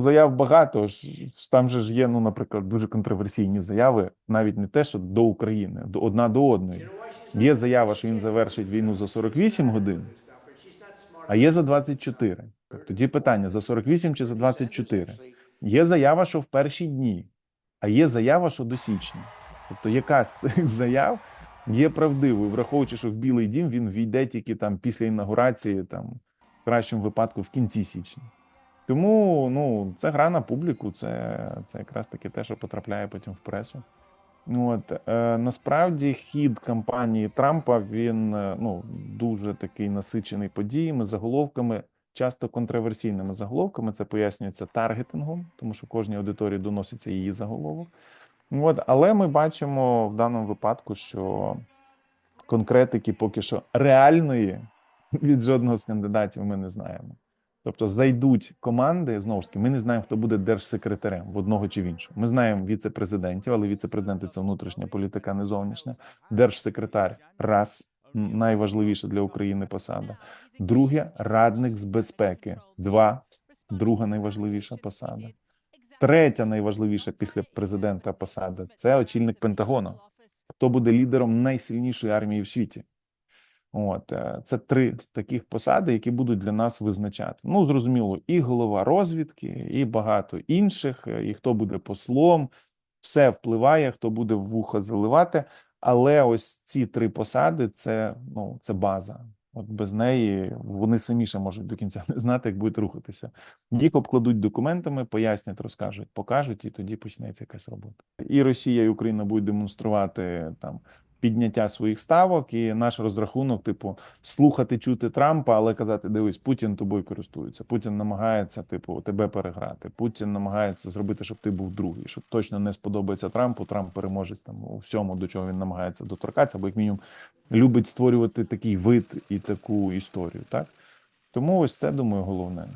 Заяв багато там же ж є, ну, наприклад, дуже контроверсійні заяви, навіть не те, що до України, одна до одної. Є заява, що він завершить війну за 48 годин, а є за 24. Тоді питання: за 48 чи за 24? Є заява, що в перші дні, а є заява, що до січня. Тобто, яка з цих заяв є правдивою, враховуючи, що в Білий Дім він війде тільки там після інаугурації, там в кращому випадку в кінці січня. Тому ну, це гра на публіку, це, це якраз таки те, що потрапляє потім в пресу. Ну, От, е, насправді хід кампанії Трампа він е, ну, дуже такий насичений подіями, заголовками, часто контроверсійними заголовками. Це пояснюється таргетингом, тому що кожній аудиторії доноситься її заголовок. Ну, От, але ми бачимо в даному випадку, що конкретики поки що реальної від жодного з кандидатів ми не знаємо. Тобто зайдуть команди, знову ж таки, ми не знаємо, хто буде держсекретарем в одного чи в іншого. Ми знаємо віце-президентів, але віце-президенти це внутрішня політика, не зовнішня. Держсекретар раз найважливіша для України посада. Друге радник з безпеки. Два друга найважливіша посада. Третя найважливіша після президента посада це очільник Пентагону. Хто буде лідером найсильнішої армії в світі? От е, це три таких посади, які будуть для нас визначати. Ну зрозуміло, і голова розвідки, і багато інших, е, і хто буде послом, все впливає, хто буде в вухо заливати. Але ось ці три посади це ну це база. От без неї вони самі ще можуть до кінця не знати, як будуть рухатися. Їх обкладуть документами, пояснять, розкажуть, покажуть, і тоді почнеться якась робота. І Росія, і Україна будуть демонструвати там підняття своїх ставок, і наш розрахунок, типу, слухати, чути Трампа, але казати: дивись, Путін тобою користується. Путін намагається, типу, тебе переграти. Путін намагається зробити, щоб ти був другий, щоб точно не сподобається Трампу. Трамп переможець там у всьому, до чого він намагається доторкатися, бо як мінімум любить створювати такий вид і таку історію. Так тому ось це думаю головне.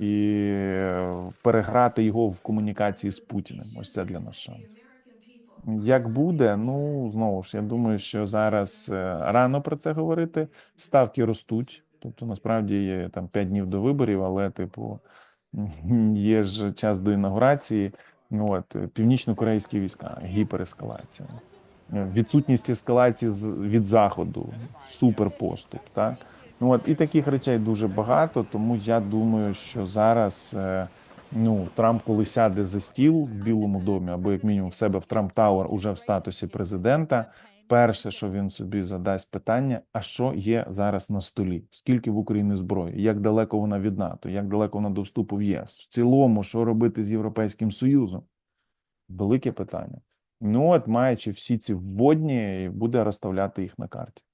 І е, переграти його в комунікації з Путіним. Ось це для нас шанс. Як буде, ну знову ж я думаю, що зараз е, рано про це говорити. Ставки ростуть. Тобто, насправді є там 5 днів до виборів, але, типу, є ж час до інаугурації. Ну, От північно-корейські війська, гіперескалація, Е, відсутність ескалації з від заходу, суперпоступ. Так ну от і таких речей дуже багато. Тому я думаю, що зараз. Ну, Трамп, коли сяде за стіл в Білому домі, або як мінімум в себе в Трамп Тауер уже в статусі президента. Перше, що він собі задасть питання: а що є зараз на столі? Скільки в Україні зброї? Як далеко вона від НАТО? Як далеко вона до вступу в ЄС? В цілому, що робити з Європейським Союзом? Велике питання. Ну от, маючи всі ці вводні, буде розставляти їх на карті.